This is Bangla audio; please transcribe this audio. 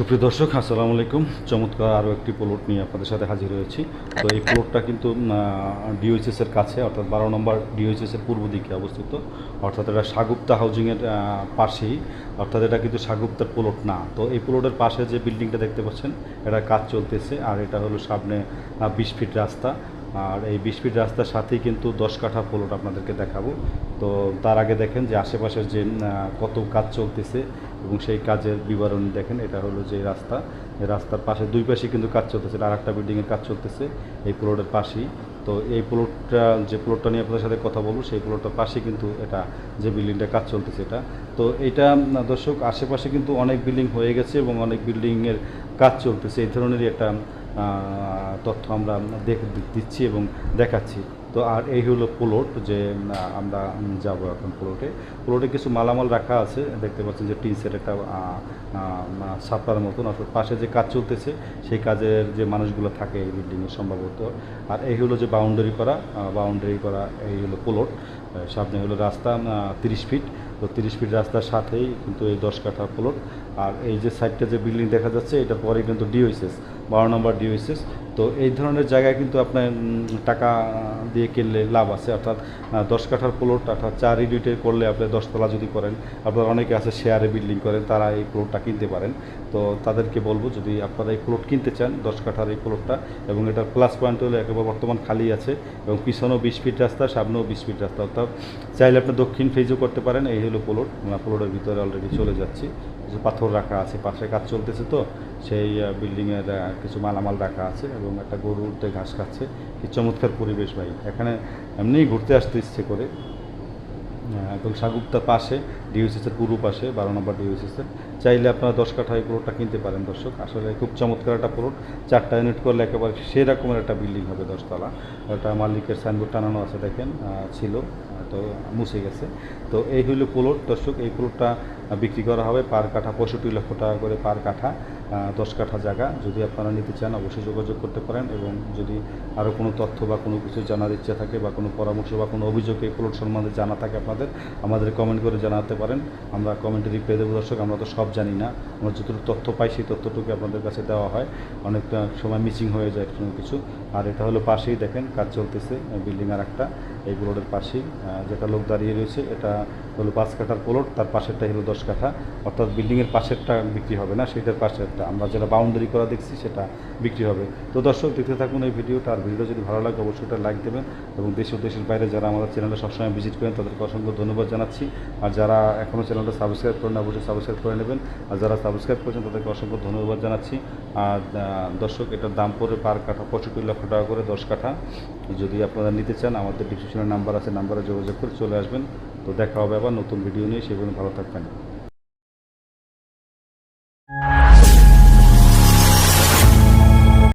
সুপ্রিয় দর্শক, আসসালামু আলাইকুম। চমৎকার আরও একটি প্লট নিয়ে আপনাদের সাথে হাজির হয়েছি। তো এই প্লটটা কিন্তু ডিওএইচএস এর কাছে, অর্থাৎ বারো নম্বর ডিওএইচএস এর পূর্ব দিকে অবস্থিত। অর্থাৎ এটা সাগুপ্তা হাউজিংয়ের পাশেই। অর্থাৎ এটা কিন্তু সাগুপ্তার প্লট না। তো এই প্লটের পাশে যে বিল্ডিংটা দেখতে পাচ্ছেন, এটা কাজ চলতেছে। আর এটা হলো সামনে বিশ ফিট রাস্তা। আর এই বিশ ফিট রাস্তার সাথেই কিন্তু দশ কাঠা প্লট আপনাদেরকে দেখাবো। তো তার আগে দেখেন যে আশেপাশের যে কত কাজ চলতেছে এবং সেই কাজের বিবরণ দেখেন, এটা হলো যে রাস্তা। রাস্তার পাশে দুই পাশে কিন্তু কাজ চলতেছে, আর একটা বিল্ডিংয়ের কাজ চলতেছে এই প্লটের পাশেই। তো এই প্লটটা যে প্লটটা নিয়ে আপনাদের সাথে কথা বলব, সেই প্লটটার পাশে কিন্তু এটা যে বিল্ডিংটা কাজ চলতেছে এটা। তো এটা দর্শক, আশেপাশে কিন্তু অনেক বিল্ডিং হয়ে গেছে এবং অনেক বিল্ডিংয়ের কাজ চলতেছে। এই ধরনেরই একটা তথ্য আমরা দিচ্ছি এবং দেখাচ্ছি। তো আর এই হলো প্লট যে আমরা যাব এখন প্লটে প্লটে কিছু মালামাল রাখা আছে, দেখতে পাচ্ছেন যে টিন সেট একটা ছাপার মতন। অর্থাৎ পাশে যে কাজ চলতেছে, সেই কাজের যে মানুষগুলো থাকে এই বিল্ডিংয়ে সম্ভবত। আর এই হলো যে বাউন্ডারি করা বাউন্ডারি করা এই হলো প্লট সামনে হলো রাস্তা তিরিশ ফিট তো তিরিশ ফিট রাস্তার সাথেই কিন্তু এই দশ কাঠা প্লট আর এই যে সাইডটা যে বিল্ডিং দেখা যাচ্ছে, এটা পরে কিন্তু ডিওএসএস বারো নম্বর ডিওএসএস তো এই ধরনের জায়গায় কিন্তু আপনার টাকা দিয়ে কিনলে লাভ আছে। অর্থাৎ দশ কাঠার প্লট অর্থাৎ চার ইউনিটের করলে আপনি দশতলা যদি করেন, আপনার অনেকে আছে শেয়ারে বিল্ডিং করেন, তারা এই প্লটটা কিনতে পারেন। তো তাদেরকে বলব, যদি আপনারা এই প্লট কিনতে চান, দশ কাঠার এই প্লটটা এবং এটার প্লাস পয়েন্ট হলো একেবারে বর্তমান খালি আছে, এবং পিছনেও বিশ ফিট রাস্তা, সামনেও বিশ ফিট রাস্তা। অর্থাৎ চাইলে আপনি দক্ষিণ ফেজও করতে পারেন, এই হলো প্লট প্লটের ভিতরে অলরেডি চলে যাচ্ছি। কিছু পাথর রাখা আছে পাশে কাজ চলতেছে তো। সেই বিল্ডিংয়ের কিছু মালামাল রাখা আছে এবং একটা গরু উঠতে ঘাস খাচ্ছে। কি চমৎকার পরিবেশ ভাই। এখানে এমনিই ঘুরতে আসতে ইচ্ছে করে। এবং সাগুপ্তার পাশে ডিউসিসের পূর্ব পাশে, বারো নম্বর ডিউসিসের চাইলে আপনারা দশ কাঠা এই কিনতে পারেন দর্শক। আসলে খুব চমৎকার একটা প্লট চারটা ইউনিট করলে একেবারে সেরকমের একটা বিল্ডিং হবে দশতলা। ওটা মালিকের সাইনবোর্ড টানানো আছে, দেখেন ছিল। তো মুছে গেছে। তো এই হইল প্লট দর্শক, এই প্লটটা বিক্রি করা হবে পার কাঠা পঁয়ষট্টি লক্ষ টাকা করে পার কাঠা। দশ কাঠা জায়গা। যদি আপনারা নিতে চান, অবশ্যই যোগাযোগ করতে পারেন এবং যদি আরও কোনো তথ্য বা কোনো কিছু জানার ইচ্ছা থাকে বা কোনো পরামর্শ বা কোনো অভিযোগে প্লট সম্বন্ধে জানা থাকে আপনাদের, আমাদের কমেন্ট করে জানাতে পারেন। আমরা কমেন্টে রিপ্লাই দেবো দর্শক, আমরা তো সব জানি না। আমরা যতটুকু তথ্য পাই, সেই তথ্যটুকু আপনাদের কাছে দেওয়া হয়। অনেকটা সময় মিসিং হয়ে যায় কোনো কিছু। আর এটা হলো পাশেই দেখেন, কাজ চলতেছে বিল্ডিং আর একটা এই প্লটের পাশেই যেটা লোক দাঁড়িয়ে রয়েছে, এটা হলো পাঁচ কাঠার প্লট তার পাশেরটা হলো দশ কাঠা। অর্থাৎ বিল্ডিংয়ের পাশেরটা বিক্রি হবে না সেটার পাশেরটা। আমরা যেটা বাউন্ডারি করা দেখছি, সেটা বিক্রি হবে। তো দর্শক, দেখতে থাকুন এই ভিডিওটা আর ভিডিও যদি ভালো লাগে, অবশ্যই এটা লাইক দেবেন এবং দেশ ও দেশের বাইরে যারা আমাদের চ্যানেলে সবসময় ভিজিট করেন, তাদেরকে অসংখ্য ধন্যবাদ জানাচ্ছি। আর যারা এখনও চ্যানেলটা সাবস্ক্রাইব করেন, অবশ্যই সাবস্ক্রাইব করে নেবেন। আর যারা সাবস্ক্রাইব করেছেন, তাদেরকে অসংখ্য ধন্যবাদ জানাচ্ছি। আর দর্শক এটার দাম পড়ে পার কাঠা পঁয়ষট্টি লক্ষ টাকা করে দশ কাঠা। যদি আপনারা নিতে চান, আমাদের ডিসক্রিপশনের নাম্বার আছে নাম্বারে যোগাযোগ করে চলে আসবেন। তো দেখা হবে আবার নতুন ভিডিও নিয়ে সেগুলো ভালো থাকবেন।